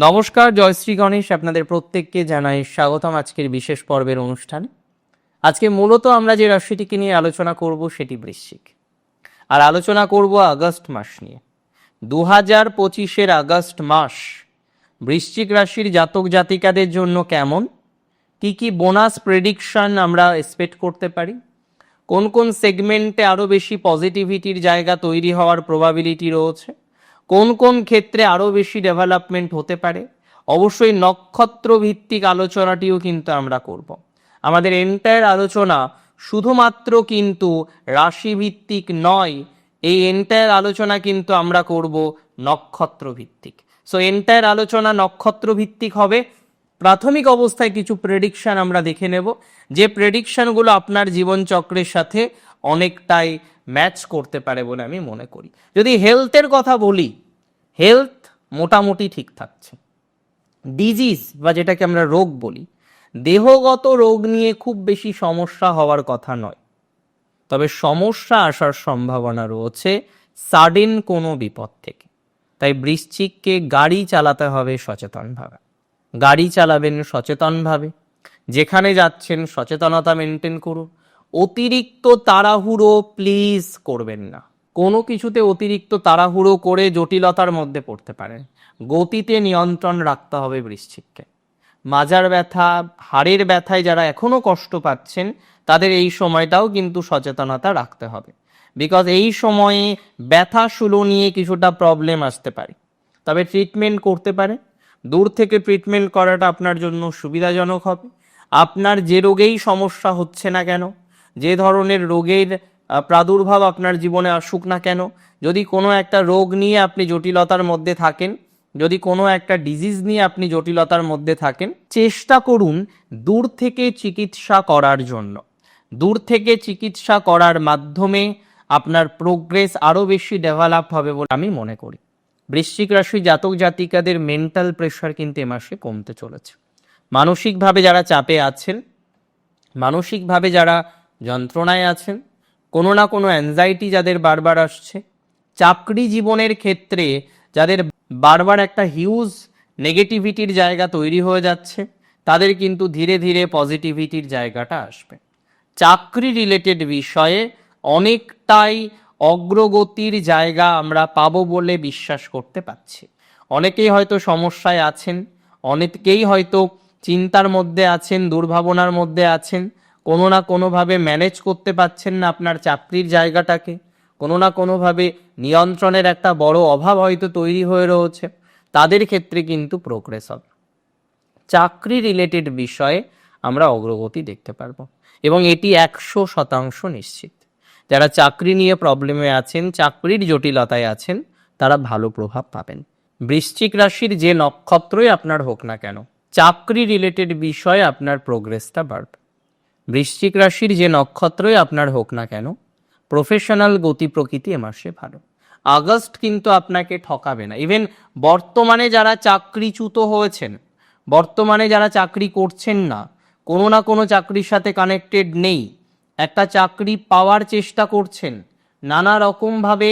নমস্কার জয়শ্রী গণেশ। আপনাদের প্রত্যেককে জানাই স্বাগতম আজকের বিশেষ পর্বের অনুষ্ঠানে। আজকে মূলত আমরা যে রাশিটিকে নিয়ে আলোচনা করব সেটি বৃশ্চিক। আর আলোচনা করব আগস্ট মাস নিয়ে। দু হাজার পঁচিশের আগস্ট মাস বৃশ্চিক রাশির জাতক জাতিকাদের জন্য কেমন? কি কি বোনাস প্রেডিকশন আমরা এক্সপেক্ট করতে পারি? কোন কোন সেগমেন্টে আরও বেশি পজিটিভিটির জায়গা তৈরি হওয়ার প্রবাবিলিটি রয়েছে? কোন কোন ক্ষেত্রে আরও বেশি ডেভেলপমেন্ট হতে পারে? অবশ্যই নক্ষত্র ভিত্তিক আলোচনাটিও কিন্তু আমরা করব। আমাদের এন্টায়ার আলোচনা শুধুমাত্র কিন্তু রাশি ভিত্তিক নয়, এই এন্টায়ার আলোচনা কিন্তু আমরা করব নক্ষত্র ভিত্তিক সো এন্টায়ার আলোচনা নক্ষত্র ভিত্তিক হবে। প্রাথমিক অবস্থায় কিছু প্রেডিকশন আমরা দেখে নেব। যে প্রেডিকশনগুলো আপনার জীবনচক্রের সাথে অনেকটাই ম্যাচ করতে পারে বলে আমি মনে করি। যদি হেলথের কথা বলি হেলথ মোটামুটি ঠিক থাকছে। ডিজিজ বা যেটাকে আমরা রোগ বলি, দেহগত রোগ নিয়ে খুব বেশি সমস্যা হওয়ার কথা নয়। তবে সমস্যা আসার সম্ভাবনা রয়েছে সাডেন কোনো বিপদ থেকে। তাই বৃশ্চিককে গাড়ি চালাতে হবে সচেতনভাবে। গাড়ি চালাবেন সচেতনভাবে। যেখানে যাচ্ছেন সচেতনতা মেনটেন করুন। অতিরিক্ত তাড়াহুড়ো প্লিজ করবেন না। কোনো কিছুতে অতিরিক্ত তাড়াহুড়ো করে জটিলতার মধ্যে পড়তে পারেন। গতিতে নিয়ন্ত্রণ রাখতে হবে বৃশ্চিককে। মাজার ব্যথা, হাড়ের ব্যথায় যারা এখনও কষ্ট পাচ্ছেন, তাদের এই সময়টাও কিন্তু সচেতনতা রাখতে হবে। বিকজ এই সময়ে ব্যথা শুলো নিয়ে কিছুটা প্রবলেম আসতে পারে। তবে ট্রিটমেন্ট করতে পারে। দূর থেকে ট্রিটমেন্ট করাটা আপনার জন্য সুবিধাজনক হবে। আপনার যে রোগেই সমস্যা হচ্ছে না কেন যে ধরনের রোগের প্রাদুর্ভাব আপনার জীবনে আসুক না কেন, যদি কোনো একটা রোগ নিয়ে আপনি জটিলতার মধ্যে থাকেন, যদি কোনো একটা ডিজিজ নিয়ে আপনি জটিলতার মধ্যে থাকেন, চেষ্টা করুন দূর থেকে চিকিৎসা করার জন্য। দূর থেকে চিকিৎসা করার মাধ্যমে আপনার প্রোগ্রেস আরও বেশি ডেভেলপ হবে বলে আমি মনে করি। বৃশ্চিক রাশি জাতক জাতিকাদের মেন্টাল প্রেশার কিন্তু এ মাসে কমতে চলেছে। মানসিকভাবে যারা চাপে আছেন, মানসিকভাবে যারা যন্ত্রণায় আছেন। কোনো না কোনো অ্যাংজাইটি যাদের বারবার আসছে। চাকরি জীবনের ক্ষেত্রে যাদের বারবার একটা হিউজ নেগেটিভিটির জায়গা তৈরি হয়ে যাচ্ছে, তাদের কিন্তু ধীরে ধীরে পজিটিভিটির জায়গাটা আসবে। চাকরি রিলেটেড বিষয়ে অনেকটাই অগ্রগতির জায়গা আমরা পাবো বলে বিশ্বাস করতে পারছি। অনেকেই হয়তো সমস্যায় আছেন, অনেকেই হয়তো চিন্তার মধ্যে আছেন, দুর্ভাবনার মধ্যে আছেন কোনো না কোনোভাবে ম্যানেজ করতে পারছেন না আপনার চাকরির জায়গাটাকে, কোনো না কোনোভাবে নিয়ন্ত্রণের একটা বড় অভাব হয়তো তৈরি হয়ে রয়েছে, তাদের ক্ষেত্রে কিন্তু প্রোগ্রেস হবে। চাকরি রিলেটেড বিষয়ে আমরা অগ্রগতি দেখতে পারব এবং এটি একশো শতাংশ নিশ্চিত। যারা চাকরি নিয়ে প্রবলেমে আছেন, চাকরির জটিলতায় আছেন, তারা ভালো প্রভাব পাবেন। বৃশ্চিক রাশির যে নক্ষত্রই আপনার হোক না কেন, চাকরি রিলেটেড বিষয়ে আপনার প্রোগ্রেসটা বাড়বে। বৃশ্চিক রাশির যে নক্ষত্রই আপনার হোক না কেন প্রফেশনাল গতি প্রকৃতি এ মাসে ভালো। আগস্ট কিন্তু আপনাকে ঠকাবে না। ইভেন বর্তমানে যারা চাকরিচ্যুত হয়েছেন, বর্তমানে যারা চাকরি করছেন না, কোনো না কোনো চাকরির সাথে কানেক্টেড নেই, একটা চাকরি পাওয়ার চেষ্টা করছেন, নানা রকমভাবে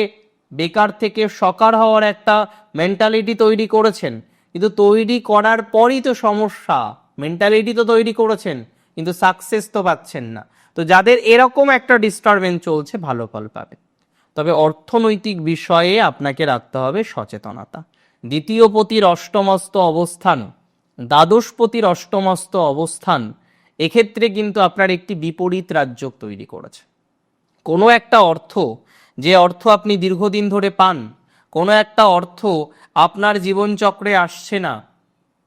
বেকার থেকে সকার হওয়ার একটা মেন্টালিটি তৈরি করেছেন, কিন্তু তৈরি করার পরই তো সমস্যা মেন্টালিটি তো তৈরি করেছেন কিন্তু সাকসেস তো পাচ্ছেন না। তো যাদের এরকম একটা ডিস্টারবেন্স চলছে, ভালো ফল পাবে তবে অর্থনৈতিক বিষয়ে আপনাকে রাখতে হবে সচেতনতা। দ্বিতীয় পতির অষ্টমস্ত অবস্থান, দ্বাদশপতির অষ্টমস্ত অবস্থান, এক্ষেত্রে কিন্তু আপনার একটি বিপরীত রাজ্য তৈরি করেছে। কোনো একটা অর্থ, যে অর্থ আপনি দীর্ঘদিন ধরে পান, কোনো একটা অর্থ আপনার জীবনচক্রে আসছে না,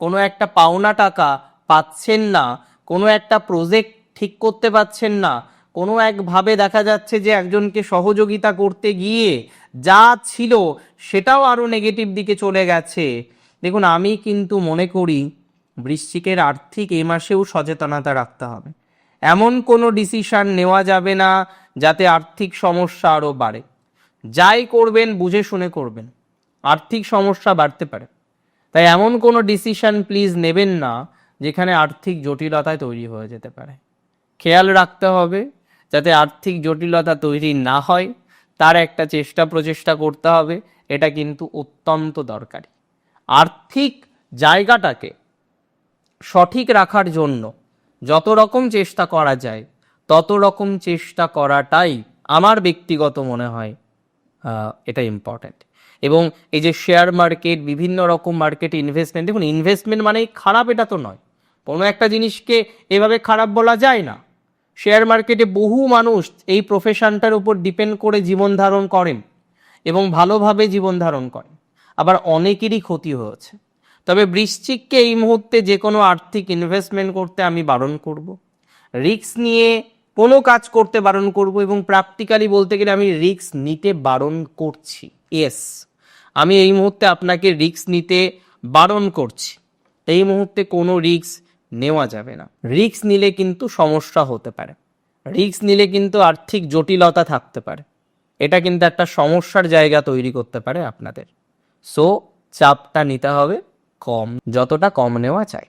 কোনো একটা পাওনা টাকা পাচ্ছেন না কোনো একটা প্রজেক্ট ঠিক করতে পারছেন না, কোনো একভাবে দেখা যাচ্ছে যে একজনকে সহযোগিতা করতে গিয়ে যা ছিল সেটাও আরও নেগেটিভ দিকে চলে গেছে। দেখুন, আমি কিন্তু মনে করি বৃশ্চিকের আর্থিক এ মাসেও সচেতনতা রাখতে হবে। এমন কোনো ডিসিশান নেওয়া যাবে না যাতে আর্থিক সমস্যা আরও বাড়ে। যাই করবেন, বুঝে শুনে করবেন। আর্থিক সমস্যা বাড়তে পারে। তাই এমন কোনো ডিসিশান প্লিজ নেবেন না যেখানে আর্থিক জটিলতায় তৈরি হয়ে যেতে পারে। খেয়াল রাখতে হবে যাতে আর্থিক জটিলতা তৈরি না হয়, তার একটা চেষ্টা প্রচেষ্টা করতে হবে, এটা কিন্তু অত্যন্ত দরকারি। আর্থিক জায়গাটাকে সঠিক রাখার জন্য যত রকম চেষ্টা করা যায়, তত রকম চেষ্টা করাটাই আমার ব্যক্তিগত মনে হয় এটা ইম্পর্ট্যান্ট এবং এই যে শেয়ার মার্কেট বিভিন্ন রকম মার্কেট ইনভেস্টমেন্ট দেখুন ইনভেস্টমেন্ট মানেই খারাপ এটা তো নয়। কোনো একটা জিনিসকে এভাবে খারাপ বলা যায় না। শেয়ার মার্কেটে বহু মানুষ এই প্রফেশনটার উপর ডিপেন্ড করে জীবন ধারণ করেন এবং ভালোভাবে জীবন ধারণ করেন। আবার অনেকেরই ক্ষতি হয়েছে। তবে বৃশ্চিককে এই মুহূর্তে যে কোনো আর্থিক ইনভেস্টমেন্ট করতে আমি বারণ করব। রিস্ক নিয়ে কোনো কাজ করতে বারণ করব এবং প্র্যাকটিক্যালি বলতে গেলে আমি রিস্ক নিতে বারণ করছি। এস আমি এই মুহূর্তে আপনাকে রিস্ক নিতে বারণ করছি। এই মুহূর্তে কোনো রিস্ক নেওয়া যাবে না। রিস্ক নিলে কিন্তু সমস্যা হতে পারে। রিস্ক নিলে কিন্তু আর্থিক জটিলতা থাকতে পারে। এটা কিন্তু একটা সমস্যার জায়গা তৈরি করতে পারে আপনাদের। সো চাপটা নিতে হবে কম, যতটা কম নেওয়া যায়।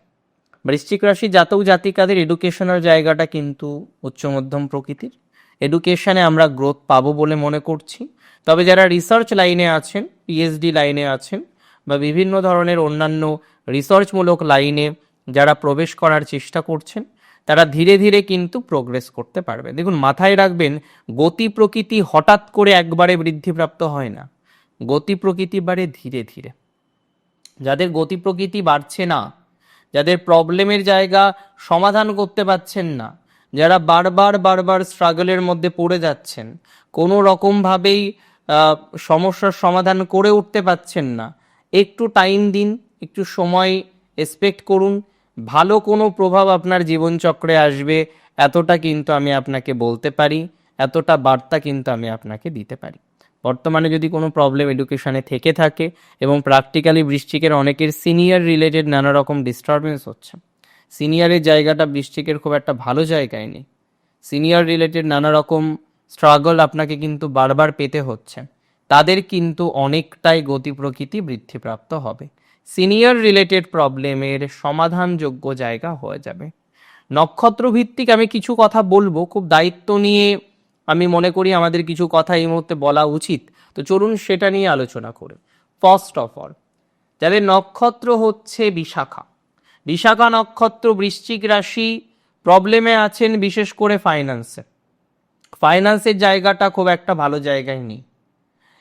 বৃশ্চিক রাশি জাতক জাতিকাদের এডুকেশনের জায়গাটা কিন্তু উচ্চ মধ্যম প্রকৃতির। এডুকেশনে আমরা গ্রোথ পাবো বলে মনে করছি। তবে যারা রিসার্চ লাইনে আছেন পিএইচডি লাইনে আছেন বা বিভিন্ন ধরনের অন্যান্য রিসার্চমূলক লাইনে যারা প্রবেশ করার চেষ্টা করছেন, তারা ধীরে ধীরে কিন্তু প্রোগ্রেস করতে পারবে। দেখুন, মাথায় রাখবেন, গতি প্রকৃতি হঠাৎ করে একবারে বৃদ্ধিপ্রাপ্ত হয় না। গতি প্রকৃতি বাড়ে ধীরে ধীরে। যাদের গতি প্রকৃতি বাড়ছে না, যাদের প্রবলেমের জায়গা সমাধান করতে পারছেন না, যারা বারবার বারবার স্ট্রাগলের মধ্যে পড়ে যাচ্ছেন, কোনো রকমভাবেই সমস্যার সমাধান করে উঠতে পারছেন না, একটু টাইম দিন, একটু সময় এক্সপেক্ট করুন, ভালো কোনো প্রভাব আপনার জীবনচক্রে আসবে, এতটা কিন্তু আমি আপনাকে বলতে পারি, এতটা বার্তা কিন্তু আমি আপনাকে দিতে পারি। বর্তমানে যদি কোনো প্রবলেম এডুকেশনে থেকে থাকে এবং প্র্যাকটিক্যালি বৃশ্চিকের অনেকের সিনিয়র রিলেটেড নানা রকম ডিস্টারবেন্স হচ্ছে সিনিয়রের জায়গাটা বৃশ্চিকের খুব একটা ভালো জায়গায় নেই সিনিয়র রিলেটেড নানা রকম স্ট্রাগল আপনাকে কিন্তু বারবার পেতে হচ্ছে, তাদের কিন্তু অনেকটাই গতি প্রকৃতি বৃদ্ধিপ্রাপ্ত হবে। সিনিয়র রিলেটেড প্রবলেমের সমাধানযোগ্য জায়গা হয়ে যাবে। নক্ষত্র ভিত্তিক আমি কিছু কথা বলব, খুব দায়িত্ব নিয়ে আমি মনে করি আমাদের কিছু কথা এই মুহূর্তে বলা উচিত। তো চলুন সেটা নিয়ে আলোচনা করে। ফার্স্ট অফ অল যাদের নক্ষত্র হচ্ছে বিশাখা বিশাখা নক্ষত্র বৃশ্চিক রাশি, প্রবলেমে আছেন বিশেষ করে ফাইন্যান্সে ফাইন্যান্সের জায়গাটা খুব একটা ভালো জায়গায় নেই।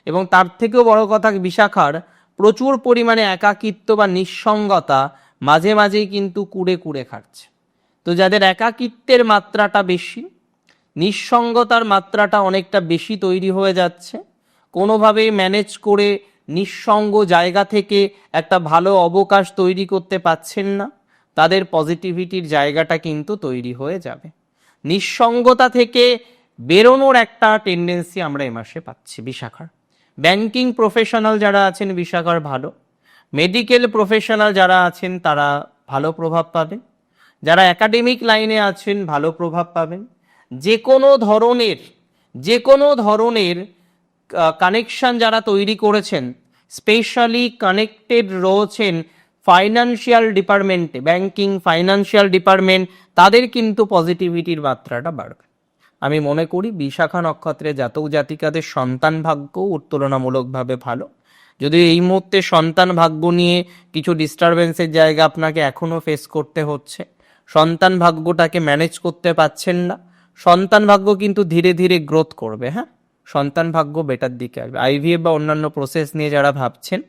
এবং তার থেকেও বড় কথা বিশাখার প্রচুর পরিমাণে একাকিত্ব বা নিঃসঙ্গতা মাঝে মাঝেই কিন্তু কুড়ে কুড়ে খাচ্ছে তো যাদের একাকিত্বের মাত্রাটা বেশি, নিঃসঙ্গতার মাত্রাটা অনেকটা বেশি তৈরি হয়ে যাচ্ছে, কোনোভাবেই ম্যানেজ করে নিঃসঙ্গ জায়গা থেকে একটা ভালো অবকাশ তৈরি করতে পাচ্ছেন না, তাদের পজিটিভিটির জায়গাটা কিন্তু তৈরি হয়ে যাবে। নিঃসঙ্গতা থেকে বেরোনোর একটা টেন্ডেন্সি আমরা এ মাসে পাচ্ছি বিশাখার ব্যাংকিং প্রফেশনাল যারা আছেন বিশাখার ভালো। মেডিকেল প্রফেশনাল যারা আছেন তারা ভালো প্রভাব পাবেন। যারা একাডেমিক লাইনে আছেন ভালো প্রভাব পাবেন। যে কোনো ধরনের যে কোনো ধরনের কানেকশন যারা তৈরি করেছেন স্পেশালি কানেক্টেড রয়েছেন ফাইনান্সিয়াল ডিপার্টমেন্টে ব্যাংকিং ফাইনান্সিয়াল ডিপার্টমেন্ট তাদের কিন্তু পজিটিভিটির মাত্রাটা বাড়বে। আমি মনে করি বিশাখা নক্ষত্রে জাতক জাতিকাদের সন্তান ভাগ্যও তুলনামূলকভাবে ভালো। যদি এই মুহূর্তে সন্তান ভাগ্য নিয়ে কিছু ডিস্টারবেন্সের জায়গা আপনাকে এখনও ফেস করতে হচ্ছে, সন্তান ভাগ্যটাকে ম্যানেজ করতে পারছেন না, সন্তান ভাগ্য কিন্তু ধীরে ধীরে গ্রোথ করবে হ্যাঁ? সন্তান ভাগ্য বেটার দিকে আসবে। আইভিএফ বা অন্যান্য প্রসেস নিয়ে যারা ভাবছেন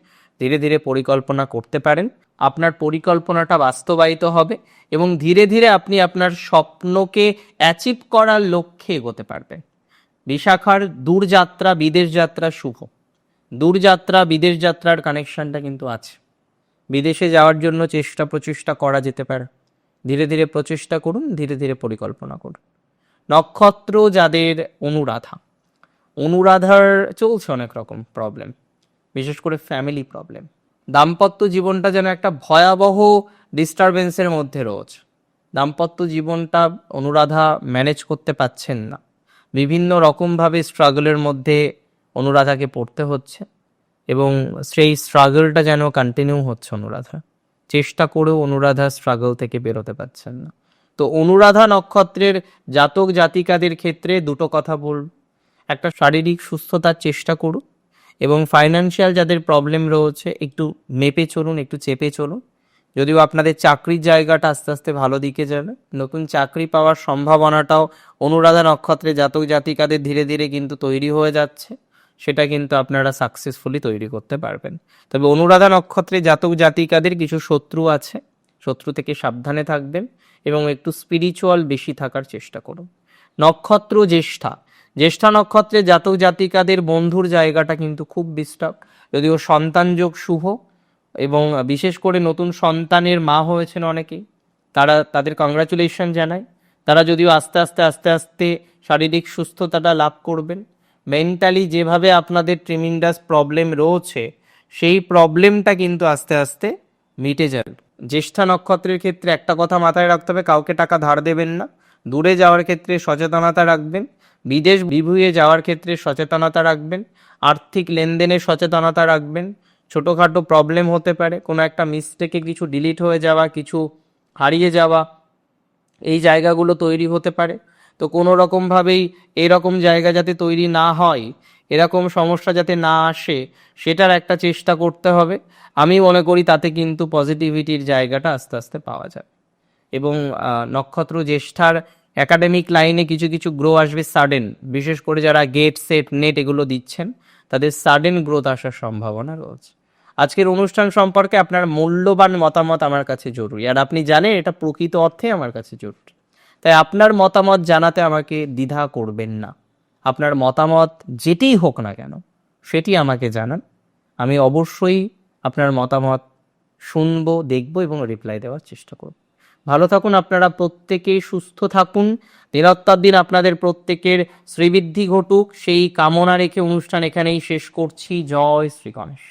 ধীরে ধীরে পরিকল্পনা করতে পারেন, আপনার পরিকল্পনাটা বাস্তবায়িত হবে এবং ধীরে ধীরে আপনি আপনার স্বপ্নকে অ্যাচিভ করার লক্ষ্যে এগোতে পারবেন। বিশাখার দূরযাত্রা, বিদেশ যাত্রা শুভ। দূরযাত্রা, বিদেশ যাত্রার কানেকশনটা কিন্তু আছে। বিদেশে যাওয়ার জন্য চেষ্টা প্রচেষ্টা করা যেতে পারে। ধীরে ধীরে প্রচেষ্টা করুন, ধীরে ধীরে পরিকল্পনা করুন। নক্ষত্র যাদের অনুরাধা। অনুরাধার চলছে অনেক রকম প্রবলেম বিশেষ করে ফ্যামিলি প্রবলেম দাম্পত্য জীবনটা যেন একটা ভয়াবহ ডিস্টারবেন্সের মধ্যে রয়েছে। দাম্পত্য জীবনটা অনুরাধা ম্যানেজ করতে পাচ্ছেন না। বিভিন্ন রকমভাবে স্ট্রাগলের মধ্যে অনুরাধাকে পড়তে হচ্ছে এবং সেই স্ট্রাগলটা যেন কন্টিনিউ হচ্ছে অনুরাধা। চেষ্টা করেও অনুরাধা স্ট্রাগল থেকে বেরোতে পারছেন না। তো অনুরাধা নক্ষত্রের জাতক জাতিকাদের ক্ষেত্রে দুটো কথা বলব। একটা শারীরিক সুস্থতার চেষ্টা করুন এবং ফাইনান্সিয়াল যাদের প্রবলেম রয়েছে, একটু মেপে চলুন, একটু চেপে চলুন। যদিও আপনাদের চাকরির জায়গাটা আস্তে আস্তে ভালো দিকে যাবে, নতুন চাকরি পাওয়ার সম্ভাবনাটাও অনুরাধা নক্ষত্রে জাতক জাতিকাদের ধীরে ধীরে কিন্তু তৈরি হয়ে যাচ্ছে, সেটা কিন্তু আপনারা সাকসেসফুলি তৈরি করতে পারবেন। তবে অনুরাধা নক্ষত্রে জাতক জাতিকাদের কিছু শত্রু আছে, শত্রু থেকে সাবধানে থাকবেন এবং একটু স্পিরিচুয়াল বেশি থাকার চেষ্টা করুন। নক্ষত্র জ্যেষ্ঠা জ্যেষ্ঠা নক্ষত্রে জাতক জাতিকাদের বন্ধুর জায়গাটা কিন্তু খুব ডিস্টার্ব যদিও সন্তান যোগ শুভ, এবং বিশেষ করে নতুন সন্তানের মা হয়েছেন অনেকেই। তারা, তাদের কংগ্রাচুলেশন জানায় তারা যদিও আস্তে আস্তে আস্তে আস্তে শারীরিক সুস্থতাটা লাভ করবেন। মেন্টালি যেভাবে আপনাদের ট্রিমিন্ডাস প্রবলেম রয়েছে, সেই প্রবলেমটা কিন্তু আস্তে আস্তে মিটে যাবে। জ্যেষ্ঠা নক্ষত্রের ক্ষেত্রে একটা কথা মাথায় রাখতে হবে, কাউকে টাকা ধার দেবেন না। দূরে যাওয়ার ক্ষেত্রে সচেতনতা রাখবেন। বিদেশ বিভুঁয়ে যাওয়ার ক্ষেত্রে সচেতনতা রাখবেন, আর্থিক লেনদেনে সচেতনতা রাখবেন। ছোটোখাটো প্রবলেম হতে পারে, কোনো একটা মিস্টেকে কিছু ডিলিট হয়ে যাওয়া, কিছু হারিয়ে যাওয়া, এই জায়গাগুলো তৈরি হতে পারে। তো কোনো রকমভাবেই এরকম জায়গা যাতে তৈরি না হয়, এরকম সমস্যা যাতে না আসে, সেটার একটা চেষ্টা করতে হবে। আমি মনে করি তাতে কিন্তু পজিটিভিটির জায়গাটা আস্তে আস্তে পাওয়া যাবে। এবং নক্ষত্র জ্যেষ্ঠার একাডেমিক লাইনে কিছু কিছু গ্রো আসবে সাডেন বিশেষ করে যারা গেট সেট নেট এগুলো দিচ্ছেন, তাদের সাডেন গ্রোথ আসার সম্ভাবনা রয়েছে। আজকের অনুষ্ঠান সম্পর্কে আপনার মূল্যবান মতামত আমার কাছে জরুরি। আর আপনি জানেন এটা প্রকৃত অর্থে আমার কাছে জরুরি। তাই আপনার মতামত জানাতে আমাকে দ্বিধা করবেন না। আপনার মতামত যেটিই হোক না কেন, সেটি আমাকে জানান। আমি অবশ্যই আপনার মতামত শুনব, দেখব এবং রিপ্লাই দেওয়ার চেষ্টা করব। ভালো থাকুন আপনারা প্রত্যেকেই, সুস্থ থাকুন। নিরাত্মার দিন আপনাদের প্রত্যেকের শ্রীবৃদ্ধি ঘটুক। সেই কামনা রেখে অনুষ্ঠান এখানেই শেষ করছি। জয় শ্রী গণেশ।